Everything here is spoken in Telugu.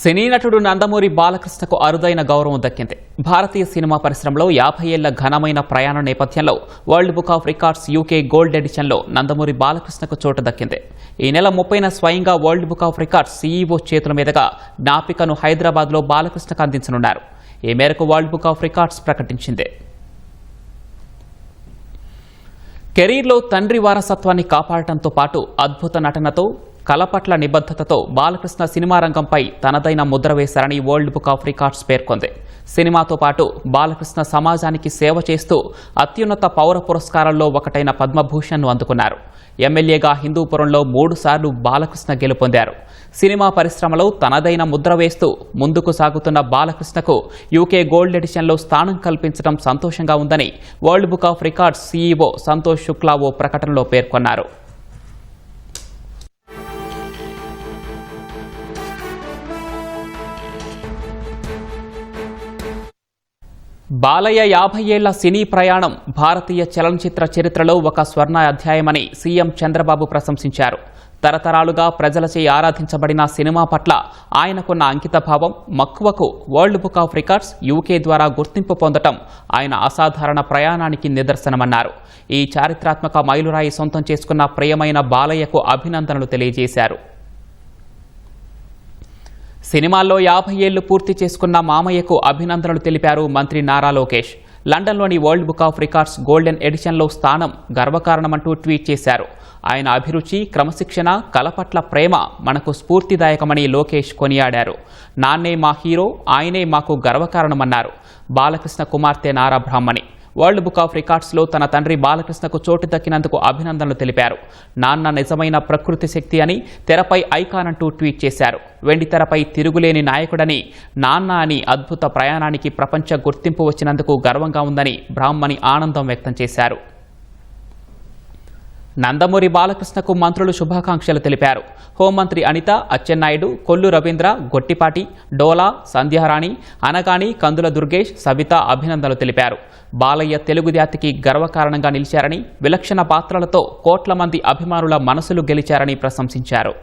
సినీ నటుడు నందమూరి బాలకృష్ణకు అరుదైన గౌరవం దక్కింది. భారతీయ సినిమా పరిశ్రమలో యాభై ఏళ్ళ ఘనమైన ప్రయాణ నేపథ్యంలో world book of records UK gold ఎడిషన్లో Nandamuri బాలకృష్ణకు చోటు దక్కింది. ఈ నెల ముప్పైన స్వయంగా world book of records CEO చేతుల మీదుగా జ్ఞాపికను హైదరాబాద్లో బాలకృష్ణకు అందించనున్నారు. ఈ మేరకు వరల్డ్ బుక్ ఆఫ్ రికార్డ్స్ ప్రకటించింది. కెరీర్లో తండ్రి వారసత్వాన్ని కాపాడటంతో పాటు అద్భుత నటనతో కళ పట్ల నిబద్ధతతో బాలకృష్ణ సినిమా రంగంపై తనదైన ముద్ర వేశారని వరల్డ్ బుక్ ఆఫ్ రికార్డ్స్ పేర్కొంది. సినిమాతో పాటు బాలకృష్ణ సమాజానికి సేవ చేస్తూ అత్యున్నత పౌర పురస్కారాల్లో ఒకటైన పద్మభూషణ్ను అందుకున్నారు. ఎమ్మెల్యేగా హిందూపురంలో మూడు సార్లు బాలకృష్ణ గెలుపొందారు. సినిమా పరిశ్రమలో తనదైన ముద్ర వేస్తూ ముందుకు సాగుతున్న బాలకృష్ణకు యూకే గోల్డ్ ఎడిషన్లో స్థానం కల్పించడం సంతోషంగా ఉందని world book of records CEO Santosh Shukla ఓ ప్రకటనలో పేర్కొన్నారు. బాలయ్య యాభై ఏళ్ళ సినీ ప్రయాణం భారతీయ చలనచిత్ర చరిత్రలో ఒక స్వర్ణ అధ్యాయమని సీఎం చంద్రబాబు ప్రశంసించారు. తరతరాలుగా ప్రజలచే ఆరాధించబడిన సినిమా పట్ల ఆయనకున్న అంకితభావం మక్కువకు world book of records UK ద్వారా గుర్తింపు పొందటం ఆయన అసాధారణ ప్రయాణానికి నిదర్శనమన్నారు. ఈ చారిత్రాత్మక మైలురాయి సొంతం చేసుకున్న ప్రియమైన బాలయ్యకు అభినందనలు తెలియజేశారు. సినిమాల్లో యాభై ఏళ్ళు పూర్తి చేసుకున్న మామయ్యకు అభినందనలు తెలిపారు మంత్రి నారా లోకేష్. లండన్లోని world book of records golden ఎడిషన్లో స్థానం గర్వకారణమంటూ ట్వీట్ చేశారు. ఆయన అభిరుచి క్రమశిక్షణ కలపట్ల ప్రేమ మనకు స్ఫూర్తిదాయకమని లోకేష్ కొనియాడారు. నాన్నే మా హీరో ఆయనే మాకు గర్వకారణమన్నారు. బాలకృష్ణ కుమార్తె Nara Brahmani. World book of రికార్డ్స్లో తన తండ్రి బాలకృష్ణకు చోటు దక్కినందుకు అభినందనలు తెలిపారు. నాన్న నిజమైన ప్రకృతి శక్తి అని తెరపై ఐకాన్ అంటూ ట్వీట్ చేశారు. వెండి తెరపై తిరుగులేని నాయకుడని నాన్న అని అద్భుత ప్రయాణానికి ప్రపంచ గుర్తింపు వచ్చినందుకు గర్వంగా ఉందని బ్రాహ్మణి ఆనందం వ్యక్తం చేశారు. నందమూరి బాలకృష్ణకు మంత్రులు శుభాకాంక్షలు తెలిపారు. హోంమంత్రి అనిత అచ్చెన్నాయుడు కొల్లు రవీంద్ర గొట్టిపాటి డోలా సంధ్యారాణి అనగాని కందుల దుర్గేష్ సవిత అభినందనలు తెలిపారు. బాలయ్య తెలుగు జాతికి గర్వకారణంగా నిలిచారని విలక్షణ పాత్రలతో కోట్ల మంది అభిమానుల మనసులు గెలిచారని ప్రశంసించారు.